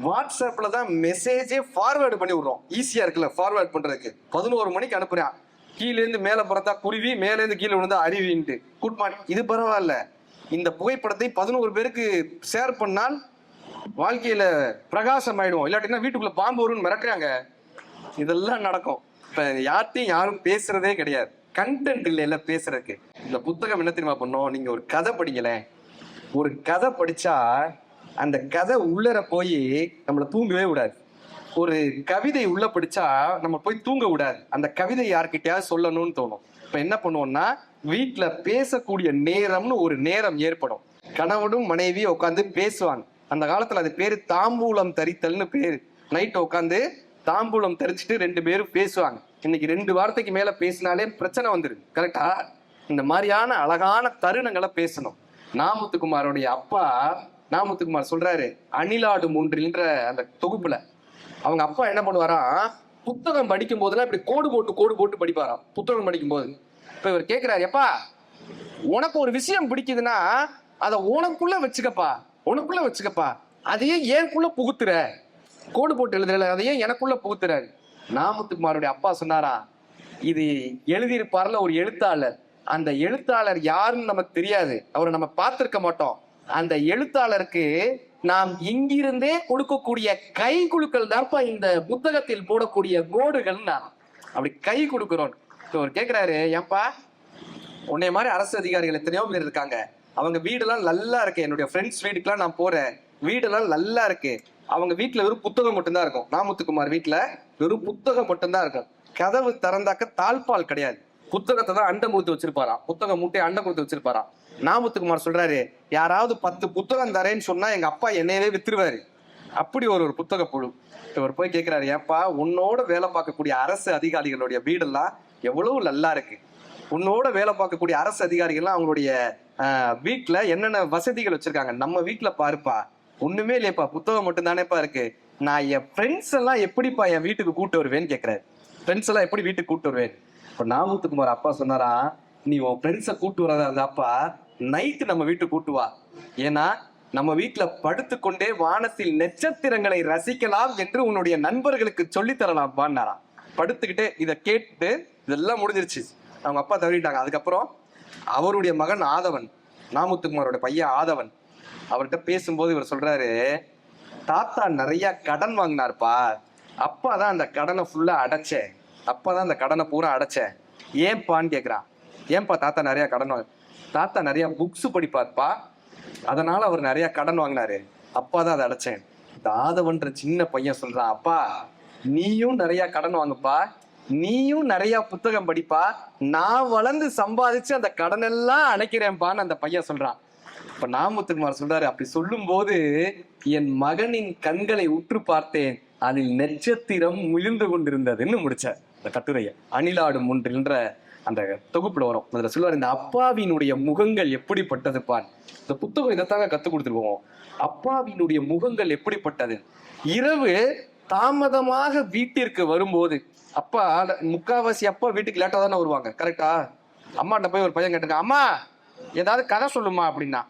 வாட்ஸ்அப்ல தான் மெசேஜே ஃபார்வேர்டு பண்ணி விடுறோம். ஈஸியா இருக்குல்ல ஃபார்வேர்ட் பண்றதுக்கு. பதினோரு மணிக்கு அனுப்புறேன். கீழேருந்து மேலே பிறந்தா குருவி மேலேருந்து கீழே விழுந்தா அருவின்ட்டு. குட் மார்னிங் இது பரவாயில்ல. இந்த புகைப்படத்தை பதினோரு பேருக்கு ஷேர் பண்ணால் வாழ்க்கையில பிரகாசம் ஆயிடுவோம் இல்லாட்டினா வீட்டுக்குள்ள பாம்பு வரும்னு மறக்கிறாங்க இதெல்லாம் நடக்கும். இப்ப யார்ட்டையும் யாரும் பேசுறதே கிடையாது. கண்டென்ட் இல்லைல்ல பேசுறதுக்கு. இந்த புத்தகம் என்ன தெரியுமா பண்ணோம்? நீங்க ஒரு கதை படிங்களேன். ஒரு கதை படிச்சா அந்த கதை உள்ளர போய் நம்மளை தூங்கவே விடாது. ஒரு கவிதை உள்ள படிச்சா நம்ம போய் தூங்க விடாது. அந்த கவிதை யார்கிட்டயாவது சொல்லணும்னு தோணும். இப்ப என்ன பண்ணுவோம்னா வீட்டுல பேசக்கூடிய நேரம்னு ஒரு நேரம் ஏற்படும். கணவனும் மனைவியும் உட்காந்து பேசுவாங்க. அந்த காலத்துல அது பேரு தாம்பூலம் தரித்தல்னு பேரு. நைட் உட்காந்து தாம்பூலம் தரிச்சிட்டு ரெண்டு பேரும் பேசுவாங்க. இன்னைக்கு ரெண்டு வார்த்தைக்கு மேல பேசினாலே பிரச்சனை வந்துருது. கரெக்டா இந்த மாதிரியான அழகான தருணங்களை பேசணும். நாமத்துக்குமாரோடைய அப்பா நாமத்துக்குமார் சொல்றாரு அணிலாடு மூன்றின்ற அந்த தொகுப்புல. அவங்க அப்பா என்ன பண்ணுவாராம் புத்தகம் படிக்கும் போதெல்லாம் இப்படி கோடு போட்டு கோடு போட்டு படிப்பாராம். புத்தகம் படிக்கும் போது இப்ப இவர் கேக்குறாரு எப்பா உனக்கு ஒரு விஷயம் பிடிக்குதுன்னா அதை உனக்குள்ள வச்சுக்கப்பா. உனக்குள்ள வச்சுக்கப்பா. அதையே ஏன்குள்ள புகுத்துற? கோடு போட்டு எழுதுறல அதையே எனக்குள்ள புகுத்துறாரு. நாமத்துக்குமாருடைய அப்பா சொன்னாரா இது எழுதியிருப்பார்ல ஒரு எழுத்தாளர். அந்த எழுத்தாளர் யாருன்னு நமக்கு தெரியாது. அவரை நம்ம பார்த்திருக்க மாட்டோம். அந்த எழுத்தாளருக்கு நாம் இங்கிருந்தே கொடுக்கக்கூடிய கை குழுக்கள் தான்ப்பா இந்த புத்தகத்தில் போடக்கூடிய கோடுகள் நான் அப்படி கை கொடுக்கிறோம். அவர் கேக்குறாரு ஏன்பா? உன்னை மாதிரி அரசு அதிகாரிகள் எத்தனையோ பேர் இருக்காங்க. அவங்க வீடெல்லாம் நல்லா இருக்கு. என்னுடைய ஃப்ரெண்ட்ஸ் வீட்டுக்குலாம் நான் போறேன். வீடெல்லாம் நல்லா இருக்கு. அவங்க வீட்டுல வெறும் புத்தகம் மட்டும்தான் இருக்கும். நாமுத்துக்குமார் வீட்டுல வெறும் புத்தகம் மட்டும்தான் இருக்கும். கதவு திறந்தாக்க தாழ்பால் கிடையாது. புத்தகத்தை தான் அண்டை மூத்து வச்சிருப்பாராம். புத்தகம் மூட்டை அண்டை கொடுத்து வச்சிருப்பாராம். நாமுத்துக்குமார் சொல்றாரு யாராவது பத்து புத்தகம் தரேன்னு சொன்னா எங்க அப்பா என்னையவே வித்துருவாரு. அப்படி ஒரு ஒரு புத்தக புழு. இவர் போய் கேட்கிறாரு ஏப்பா உன்னோட வேலை பார்க்கக்கூடிய அரசு அதிகாரிகளுடைய வீடெல்லாம் எவ்வளவு நல்லா இருக்கு. உன்னோட வேலை பார்க்கக்கூடிய அரசு அதிகாரிகள்லாம் அவங்களுடைய வீட்டில் என்னென்ன வசதிகள் வச்சிருக்காங்க? நம்ம வீட்டில் பாருப்பா. ஒண்ணுமே இல்லையப்பா. புத்தகம் மட்டும் தானேப்பா இருக்கு. நான் என் ஃப்ரெண்ட்ஸ் எல்லாம் எப்படிப்பா என் வீட்டுக்கு கூட்டு வருவேன்னு கேட்குறேன் ஃப்ரெண்ட்ஸ் எல்லாம் எப்படி வீட்டுக்கு கூட்டு வருவேன்? இப்போ நாமூத்துக்குமார் அப்பா சொன்னாரா நீ உன் ஃப்ரெண்ட்ஸை கூட்டு வரதா இருந்தாப்பா நைட்டு நம்ம வீட்டுக்கு கூட்டு வா. ஏன்னா நம்ம வீட்டுல படுத்துக்கொண்டே வானத்தில் நட்சத்திரங்களை ரசிக்கலாம் என்று உன்னுடைய நண்பர்களுக்கு சொல்லித் தரலாம் பான்னாராம் படுத்துக்கிட்டே இதை கேட்டு இதெல்லாம் முடிஞ்சிருச்சு. அவங்க அப்பா தவறிட்டாங்க. அதுக்கப்புறம் அவருடைய மகன் ஆதவன் நாமுத்துக்குமாரோட பையன் ஆதவன். அவர்கிட்ட பேசும்போது இவர் சொல்றாரு தாத்தா நிறைய கடன் வாங்கினார்ப்பா. அப்பா தான் அந்த கடனை ஃபுல்லா அடைச்சேன் அப்பா தான் அந்த கடனை பூரா அடைச்சேன் ஏன்ப்பான்னு கேக்குறான் ஏன்பா தாத்தா நிறைய கடன் வாங்க தாத்தா நிறைய புக்ஸ் படிப்பார்ப்பா. அதனால அவர் நிறைய கடன் வாங்கினாரு. அப்பா தான் அதை அடைச்சேன். இந்த ஆதவன்ற சின்ன பையன் சொல்றான் அப்பா நீயும் நிறைய கடன் வாங்குப்பா. நீயும் நிறைய புத்தகம் படிப்பா. நான் வளர்ந்து சம்பாதிச்சு அந்த கடன் எல்லாம் அணைக்கிறேன்பான்னு அந்த பையன் சொல்றான். இப்ப நாமுத்துக்குமார் சொல்றாரு அப்படி சொல்லும்போது என் மகனின் கண்களை உற்று பார்த்தேன். அதில் நட்சத்திரம் முயந்து கொண்டிருந்ததுன்னு முடிச்சார். இந்த கட்டுரையை. அணிலாடும் ஒன்றின்ற அந்த தொகுப்புல வரும். அதுல சொல்லுவார் இந்த அப்பாவினுடைய முகங்கள் எப்படிப்பட்டதுப்பான்? இந்த புத்தகம் இதைத்தாங்க கத்து கொடுத்துருவோம் அப்பாவினுடைய முகங்கள் எப்படிப்பட்டது? இரவு தாமதமாக வீட்டிற்கு வரும்போது அப்பா முக்காவாசி அப்பா வீட்டுக்கு லேட்டா தானே வருவாங்க கரெக்டா அம்மாட்ட போய் ஒரு பையன் கேட்டிருக்கான் அம்மா ஏதாவது கதை சொல்லுமா? அப்படின்னா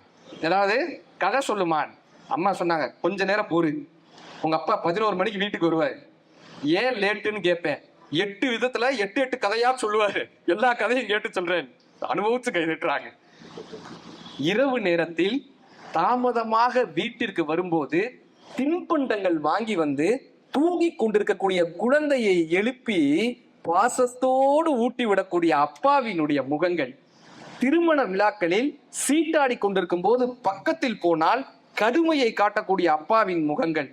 ஏதாவது கதை சொல்லுமா அம்மா சொன்னாங்க கொஞ்ச நேரம் பொறு. உங்க அப்பா பதினோரு மணிக்கு வீட்டுக்கு வருவார். ஏன் லேட்டுன்னு கேட்பேன். எட்டு விதத்துல எட்டு எட்டு கதையா சொல்லுவாரு. எல்லா கதையும் கேட்டு சொல்றேன். அனுபவிச்சு கைதிட்டுறாங்க இரவு நேரத்தில் தாமதமாக வீட்டிற்கு வரும்போது தின்பண்டங்கள் வாங்கி வந்து தூங்கி கொண்டிருக்கக்கூடிய குழந்தையை எழுப்பி பாசத்தோடு ஊட்டி விடக்கூடிய அப்பாவினுடைய முகங்கள். திருமண விழாக்களில் சீட்டாடி கொண்டிருக்கும் போது பக்கத்தில் போனால் கடுமையை காட்டக்கூடிய அப்பாவின் முகங்கள்.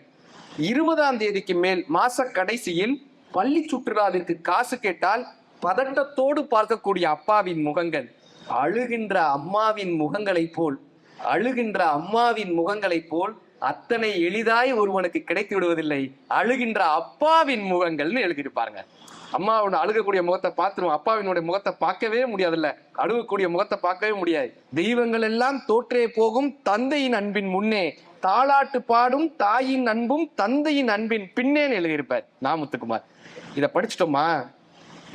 இருபதாம் தேதிக்கு மேல் மாச கடைசியில் பள்ளி சுற்றுலாவிற்கு காசு கேட்டால் பதட்டத்தோடு பார்க்கக்கூடிய அப்பாவின் முகங்கள். அழுகின்ற அம்மாவின் முகங்களைப் போல் அழுகின்ற அம்மாவின் முகங்களைப் போல் அத்தனை எளிதாய் ஒருவனுக்கு கிடைத்து விடுவதில்லை. அழுகின்ற அப்பாவின் முகங்கள்னு எழுதியிருப்பாருங்க அம்மாவோட அழுகக்கூடிய முகத்தை பார்த்துருவோம் அப்பாவினுடைய முகத்தை பார்க்கவே முடியாதுல்ல. அழுகக்கூடிய முகத்தை பார்க்கவே முடியாது. தெய்வங்கள் எல்லாம் தோற்றே போகும் தந்தையின் அன்பின் முன்னே. தாளாட்டு பாடும் தாயின் அன்பும் தந்தையின் அன்பின் பின்னேன்னு எழுதியிருப்பார் நாமுத்துக்குமார். இதை படிச்சிட்டோமா?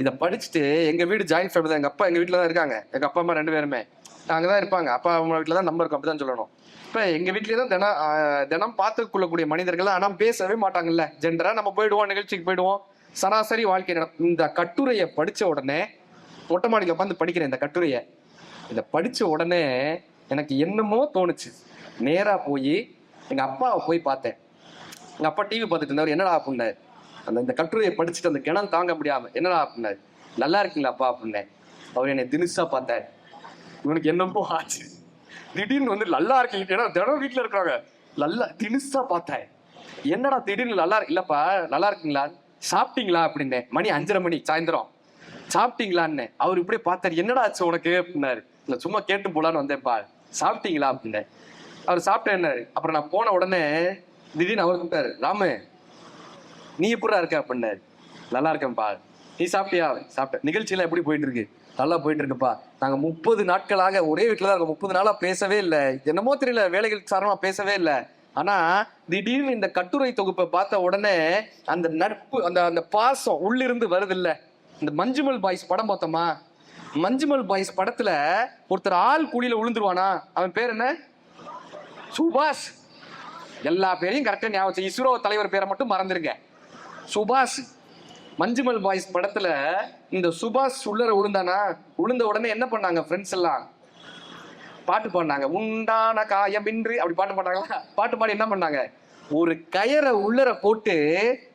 இதை படிச்சுட்டு எங்க வீடு ஜாயின் ஃபேமிலி தான். எங்க அப்பா எங்க வீட்டில் தான் இருக்காங்க. எங்க அப்பா அம்மா ரெண்டு பேருமே. அங்கே தான் இருப்பாங்க. அப்பா அம்மா வீட்டில் தான் நம்ம இருக்கும். அப்படிதான் சொல்லணும். அப்போ எங்க வீட்லயே தான் தினம் தினம் பார்த்து கொள்ளக்கூடிய மனிதர்கள் ஆனால் பேசவே மாட்டாங்கல்ல. ஜென்ரா நம்ம போயிடுவோம் நிகழ்ச்சிக்கு போயிடுவோம். சராசரி வாழ்க்கை இந்த கட்டுரையை படிச்ச உடனே மொட்டை மாடியில் உட்காந்து படிக்கிறேன் இந்த கட்டுரையை. இதை படிச்ச உடனே எனக்கு என்னமோ தோணுச்சு. நேராக போய் எங்க அப்பாவை போய் பார்த்தேன். எங்க அப்பா டிவி பார்த்துட்டு இருந்தவர் என்னடா அப்படின்னாரு. அந்த இந்த கட்டுரையை படிச்சுட்டு அந்த கிணம் தாங்க முடியாம என்னடா அப்படின்னாரு. நல்லா இருக்கீங்களா அப்பா? அப்படின்னேன். அவர் என்னை தினுசா பார்த்தார். இவனுக்கு என்னமோ ஆச்சு. திடீர்னு வந்து நல்லா இருக்கீங்க. ஏன்னா தினம் வீட்டுல இருக்கிறாங்க நல்லா தினுசா பார்த்தேன். என்னடா திடீர்னு நல்லா இல்லப்பா நல்லா இருக்குங்களா? சாப்பிட்டீங்களா? அப்படின்னேன். மணி அஞ்சரை மணி சாயந்தரம். சாப்பிட்டீங்களான்னு. அவர் இப்படியே பார்த்தாரு. என்னடா ஆச்சு உனக்கு? அப்படின்னாரு. இல்லை சும்மா கேட்டு போலான்னு வந்தேன்ப்பா. சாப்பிட்டீங்களா? அப்படின்னேன். அவர் சாப்பிட்டேன்னாரு. அப்புறம் நான் போன உடனே திடீர்னு அவர் கூப்பிட்டாரு. ராமு நீ எப்படா இருக்க? அப்படின்னாரு. நல்லா இருக்கேன்ப்பா. நீ சாப்பிட்டியா? சாப்பிட்டேன். நிகழ்ச்சியெல்லாம் எப்படி போயிட்டு இருக்கு? நல்லா போயிட்டு இருக்குப்பா நாங்க முப்பது நாட்களாக ஒரே வீட்டுல தான் இருக்கோம். முப்பது நாளா பேசவே இல்லை. என்னமோ தெரியல வேலைகள் சாரமா பேசவே இல்லை. ஆனா திடீர்னு இந்த கட்டுரை தொகுப்பை பார்த்த உடனே அந்த நட்பு அந்த அந்த பாசம் உள்ளிருந்து வருது இல்ல இந்த மஞ்சுமல் பாய்ஸ் படம் பார்த்தோமா? மஞ்சுமல் பாய்ஸ் படத்துல ஒருத்தர் ஆள் குழியில விழுந்துருவானா அவன் பேர் என்ன? சுபாஷ். எல்லா பேரையும் கரெக்டா ஞாபகம் இஸ்ரோ தலைவர் பேரை மட்டும் மறந்துருங்க. சுபாஷ். மஞ்சுமல் பாய்ஸ் படத்துல இந்த சுபாஷ் உள்ளர விழுந்தானா விழுந்த உடனே என்ன பண்ணாங்க ஃப்ரெண்ட்ஸ் எல்லாம்? பாட்டு பாடினாங்க. உண்டான காயமின்றி அப்படி பாட்டு பாடினாங்களா? பாட்டு பாடி என்ன பண்ணாங்க? ஒரு கயரை உள்ளர போட்டு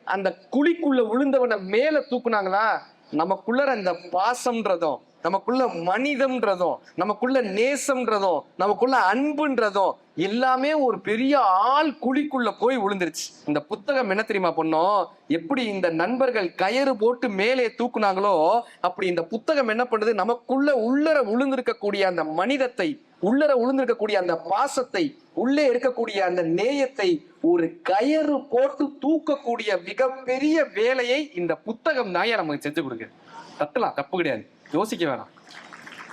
அந்த குழிக்குள்ள விழுந்தவனை மேல தூக்குனாங்களா? நமக்குள்ளர அந்த பாசம்ன்றதும் நமக்குள்ள மனிதம்ன்றதும் நமக்குள்ள நேசம்ன்றதும் நமக்குள்ள அன்புன்றதும் எல்லாமே ஒரு பெரிய ஆள் குழிக்குள்ள போய் விழுந்துருச்சு. இந்த புத்தகம் என்ன தெரியுமா பண்ணோம் எப்படி இந்த நண்பர்கள் கயறு போட்டு மேலே தூக்குனாங்களோ அப்படி இந்த புத்தகம் என்ன பண்ணுது? நமக்குள்ள உள்ளர விழுந்திருக்கக்கூடிய அந்த மனிதத்தை உள்ளர விழுந்திருக்கக்கூடிய அந்த பாசத்தை உள்ளே இருக்கக்கூடிய அந்த நேயத்தை ஒரு கயறு போட்டு தூக்கக்கூடிய மிகப்பெரிய வேலையை இந்த புத்தகம் தான் நமக்கு செஞ்சு கொடுக்கு தட்டலாம் தப்பு கிடையாது. யோசிக்க வேணாம்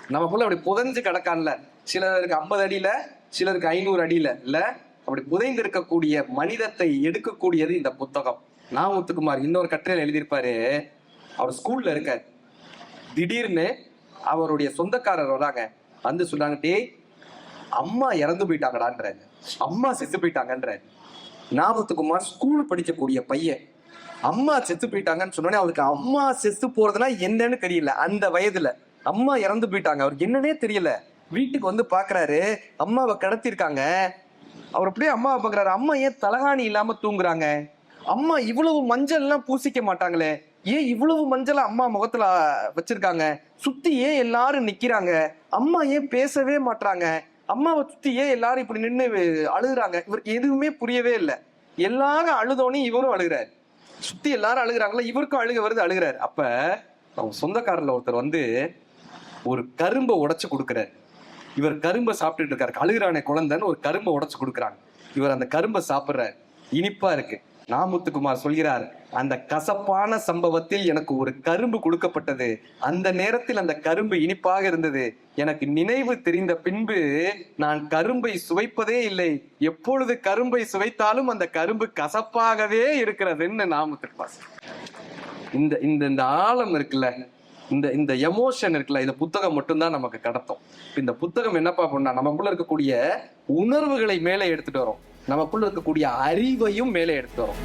நமக்குள்ள அப்படி புதைஞ்சு கிடக்கான்ல. சிலருக்கு ஐம்பது அடியில சிலருக்கு ஐநூறு அடியில இல்ல அப்படி புதைந்து இருக்கக்கூடிய மனிதத்தை எடுக்கக்கூடியது இந்த புத்தகம். நான் முத்துக்குமார் இன்னொரு கட்டுரையில் எழுதியிருப்பாரு. அவர் ஸ்கூல்ல இருக்கார். திடீர்னு அவருடைய சொந்தக்காரர் வராங்க. வந்து சொன்னாங்க டேய் அம்மா இறந்து போயிட்டாங்கடான்றாரு. அம்மா செத்து போயிட்டாங்கன்றாரு. ஞாபகத்துக்குமார் ஸ்கூல் படிக்கக்கூடிய பையன். அம்மா செத்து போயிட்டாங்கன்னு சொன்னோடனே அவருக்கு அம்மா செத்து போறதுனா என்னன்னு தெரியல. அந்த வயதுல அம்மா இறந்து போயிட்டாங்க. அவருக்கு என்னன்னே தெரியல. வீட்டுக்கு வந்து பாக்குறாரு. அம்மாவை கடத்திருக்காங்க. அவர் அப்படியே அம்மாவை பாக்குறாரு அம்மா ஏன் தலகாணி இல்லாம தூங்குறாங்க? அம்மா இவ்வளவு மஞ்சள் எல்லாம் பூசிக்க மாட்டாங்களே. ஏன் இவ்வளவு மஞ்சள் அம்மா முகத்துல வச்சிருக்காங்க? சுத்தி ஏன் எல்லாரும் நிக்கிறாங்க? அம்மா ஏன் பேசவே மாட்றாங்க? அம்மாவை சுத்தி ஏன் எல்லாரும் இப்படி நின்று அழுகுறாங்க? இவருக்கு எதுவுமே புரியவே இல்லை. எல்லாரும் அழுதோனே இவரும் அழுகிறாரு. சுத்தி எல்லாரும் அழுகுறாங்களா? இவருக்கும் அழுக வருது அழுகுறாரு. அப்ப அவங்க சொந்தக்காரர்ல ஒருத்தர் வந்து ஒரு கரும்பை உடைச்சு கொடுக்குறாரு. இவர் கரும்பை சாப்பிட்டுட்டு இருக்காரு. அழுகுறானே குழந்தைன்னு ஒரு கரும்பை உடைச்சு கொடுக்குறாங்க. இவர் அந்த கரும்பை சாப்பிட்ற இனிப்பா இருக்கு. நாமுத்துக்குமார் சொல்கிறார் அந்த கசப்பான சம்பவத்தில் எனக்கு ஒரு கரும்பு கொடுக்கப்பட்டது. அந்த நேரத்தில் அந்த கரும்பு இனிப்பாக இருந்தது. எனக்கு நினைவு தெரிந்த பின்பு நான் கரும்பை சுவைப்பதே இல்லை. எப்பொழுது கரும்பை சுவைத்தாலும் அந்த கரும்பு கசப்பாகவே இருக்கிறதுன்னு நாமுத்துக்குமார் இந்த இந்த இந்த ஆழம் இருக்குல்ல இந்த இந்த எமோஷன் இருக்குல்ல இந்த புத்தகம் மட்டும்தான் நமக்கு கடத்தும். இந்த புத்தகம் என்னப்பா பண்ணா நமக்குள்ள இருக்கக்கூடிய உணர்வுகளை மேலே எடுத்துட்டு வரும். நமக்குள்ள இருக்கக்கூடிய அறிவையும் மேலே எடுத்து வரும்.